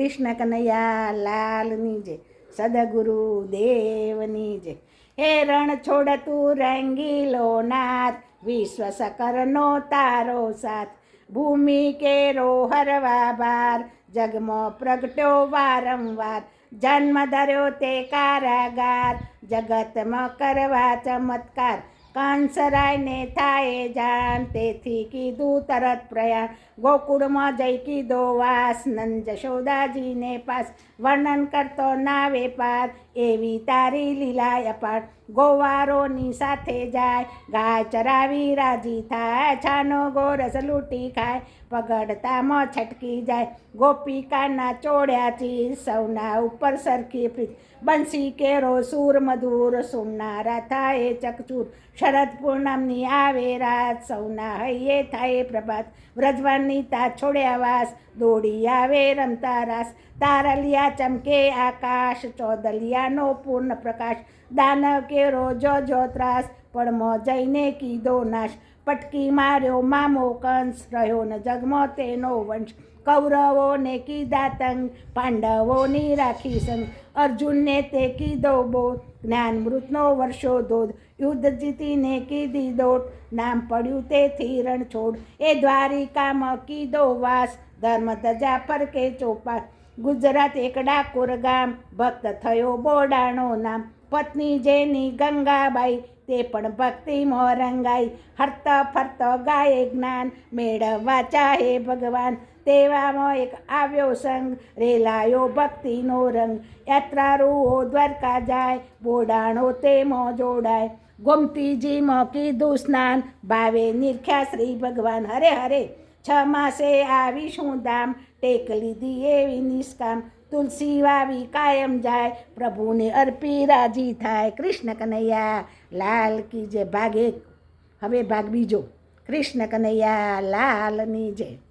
કૃષ્ણ કનૈયા લાલની જય, સદગુરુ દેવની જય. હે રણ છોડ તું રંગીલો નાથ, વિશ્વ સકરનો તારો સાથ. ભૂમિ કેરો હરવા બાર જગમાં પ્રગટ્યો વારંવાર. જન્મ ધર્યો તે કારાગાર, જગતમાં કરવા ચમત્કાર. કંસરાયને થાય જાન. તેથી કીધું તરત પ્રયાણ ગોકુળમાં જઈ કીધો વાસ. નંદ જશોદાજીને પાસ. વર્ણન કરતો નાવે પાર. એવી તારી લીલાય પણ ગોવારોની સાથે જાય, ગાય ચરાવી રાજી થાય, છાનો ગોરસ લૂંટી ખાય, પગડતામાં છટકી જાય. ગોપિકાના ચોડ્યા ચીર સૌના ઉપર સરખી પ્રીત. બંસી કેરો, સૂર, મધુર, સુમનારા થાય ચકચૂર. શરદ પૂનમની આવે રાત, સૌના હૈયે થાય પ્રભાત. વ્રજવાની તા છોડ્યા વાસ, દોડી આવે રમતા રાસ. તારલિયા ચમકે આકાશ ચોદલિયાનો પૂર્ણ પ્રકાશ દાનવ કે જો જો ત્રાસ પડમો જઈને કીધો નાશ પટકી માર્યો મામો કંસ રહ્યો ન જગમાં તેનો વંશ કૌરવોને કીધા તંગ પાંડવોની રાખી સંગ અર્જુનને તે કીધો બોધ જ્ઞાનમૃતનો વર્ષો ધોધ યુદ્ધ જીતીને કીધી દોટ નામ પડ્યું તેથી રણ છોડ એ દ્વારિકામાં કીધો વાસ ધર્મ ધજા કે ચોપાસ ગુજરાત એક ડાકોર ગામ ભક્ત થયો બોડાણો નામ. પત્ની જેની ગંગાબાઈ, તે પણ ભક્તિ મોરંગાઈ. હરત ફરત ગાય જ્ઞાન, મેળવવા ચાહે ભગવાન. તેવામાં એક આવ્યો સંગ, રેલાયો ભક્તિનો રંગ. યાત્રારૂઓ દ્વારકા જાય, બોડાણો તેમાં જોડાય. ગોમતીજીમાં કીધું સ્નાન, ભાવે નિરખ્યા શ્રી ભગવાન. હરે હરે. છ માસે આવી શું દામ? ટેક લીધી એવી નિષ્કામ. તુલસી વાવી કાયમ જાય. પ્રભુને અર્પી રાજી થાય. કૃષ્ણ કનૈયા, લાલ કી જે ભાગે. હવે ભાગ બીજો. કૃષ્ણ કનૈયા, લાલની જય.